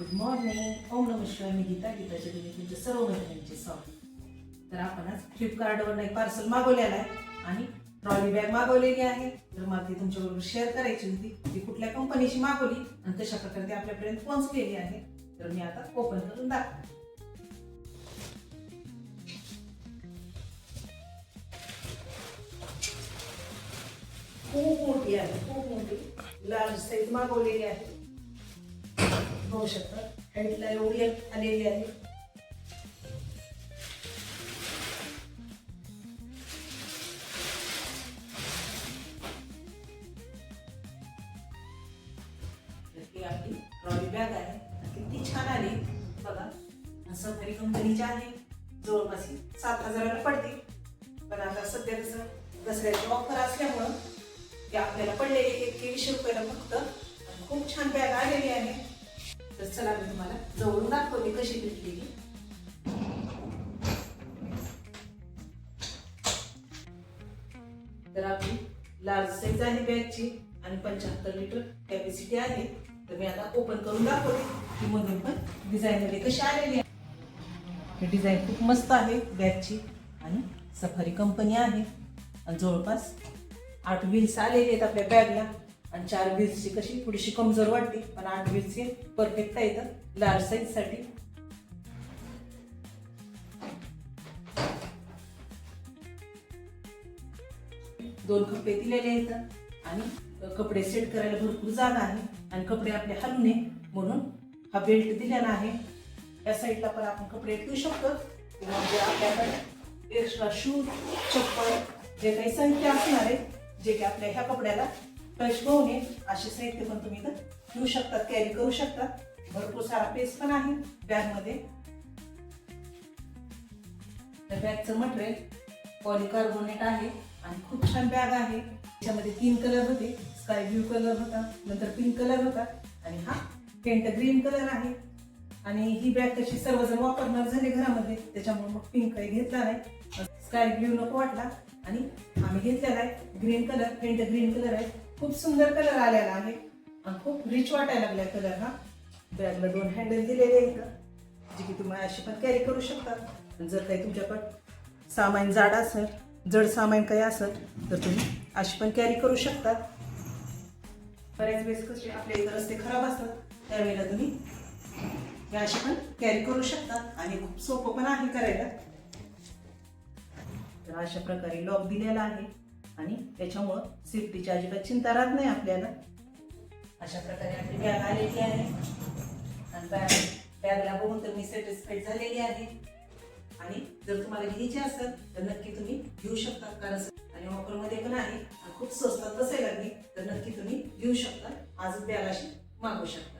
Good morning ओम नम शिवाय मी गीता गीताच्या तुम्ही तुमचे सर्व मैत्रिणींचे स्वागत. तर आपण आज फ्लिपकार्टवरून एक पार्सल मागवलेलं आहे आणि ट्रॉली बॅग मागवलेली आहे. तर मला ती तुमच्याबरोबर शेअर करायची होती. ती कुठल्या कंपनीची मागवली आणि कशा प्रकारे ती आपल्यापर्यंत पोहोचलेली आहे. तर मी आता ओपन करून दाखवते. खूप मोठी आहे खूप मोठी. लार्ज साईज मागवलेली आहे. बघू शकता. हाईटला एवढी आलेली आहे. आपली ट्रॉली बॅग आहे. आणि किती छान आली. बघा आणि सफारी कंपनीची आहे. जवळपास ही सात हजाराला पडते पण आता सध्या कसं दसऱ्याची ऑफर असल्यामुळं ते आपल्याला पडलेले एकवीसशे रुपयाला फक्त. खूप छान बॅग आलेली आहे. तर चला मी तुम्हाला जवळून दाखवते कशी भेटलेली तर आपली लार्ज साईज आहे बॅगची आणि पंच्याहत्तर लिटर कॅपॅसिटी आहे. तर मी आता ओपन करून दाखवते की मधून पण डिझाईन मध्ये कशी आलेली आहे. ही डिझाईन खूप मस्त आहे बॅगची आणि सफारी कंपनी आहे. आणि जवळपास आठ व्हील्स आलेले आहेत आपल्या बॅगला आणि चार बीजची कशी थोडीशी कमजोर वाटते पण आठ बीजची परफेक्ट आहेत लार्ज साईजसाठी दोन कपडे दिलेले आहेत आणि कपडे सेट करायला भरपूर जागा आहे. आणि कपडे आपले हलू नये म्हणून हा बेल्ट दिलेला आहे. या साईडला पण आपण कपडे ठेवू शकतो. किंवा आपल्याकडे एक्स्ट्रा शूज चप्पल जे काही साहित्य असणार आहे जे की आपल्या ह्या कपड्याला टच असे साहित्य पण तुम्ही इथं घेऊ शकतात कॅरी करू शकतात. भरपूर सारा पेस पण आहे बॅगमध्ये त्या बॅगचं मटेरियल पॉलिकार्बोनेट आहे आणि खूप छान बॅग आहे. त्याच्यामध्ये तीन कलर होते. स्काय ब्ल्यू कलर होता नंतर पिंक कलर होता आणि हा पेंट ग्रीन कलर आहे. आणि ही बॅग कशी सर्वजण वापरणार झाले घरामध्ये त्याच्यामुळे मग पिंक काही घेतला नाही. स्काय ब्ल्यू नको वाटला आणि आम्ही घेतलेला आहे. Green colour paint green colour आहे. खूप सुंदर कलर आलेला आहे. आणि खूप रिच वाटायला लागलाय कलर हा. बॅगला दोन हँडल दिलेले आहेत. जे की तुम्ही अशी पण कॅरी करू शकता. जर काही तुमच्याकडे सामान जाड असेल जड सामान काही असेल तर तुम्ही अशी पण कॅरी करू शकता. बऱ्याच वेळेस कसे आपले रस्ते खराब असतात त्यावेळेला तुम्ही या अशी पण कॅरी करू शकता. आणि खूप सोपं पण आहे करायला. तर अशा प्रकारे लॉक दिलेला आहे. आणि त्याच्यामुळं सेफ्टीची अजिबात चिंता राहत नाही आपल्याला. अशा प्रकारे आपली बॅग आलेली आहे. आणि बॅग बॅगला बघून तर मी सॅटिस्फाईड झालेली आहे. आणि जर तुम्हाला घ्यायची असेल तर नक्की तुम्ही घेऊ शकता. कारण आणि ऑफरमध्ये पण आहे. आणि खूप स्वस्तात बसेल लागली तर नक्की तुम्ही घेऊ शकता. आज बॅग अशी मागू शकता.